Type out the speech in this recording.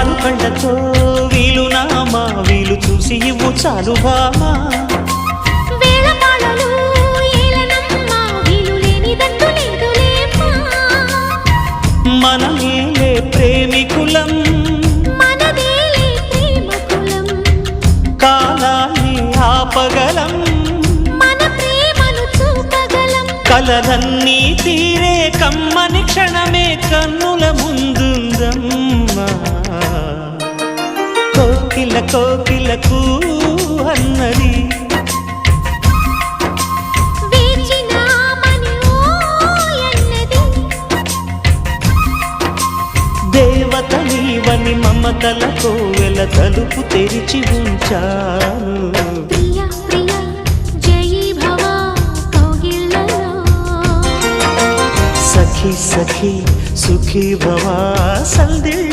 పాలు కళ్ళతో వీలు నామా వీలు చూసి ఇవ్వు చాలు బామా మనమేలే ప్రేమికులం. కాలాన్ని ఆపగలం. కలలన్నీ తీరే కోకిల కోకిలకు అన్నది. వేచినామని ఓయన్నది దేవత నీవని మమతల కోవెల తలుపు తెరిచి ఉంచాను. కౌగిళ్ళలో. సఖి సఖి సుఖీ భవా సందిళ్ళ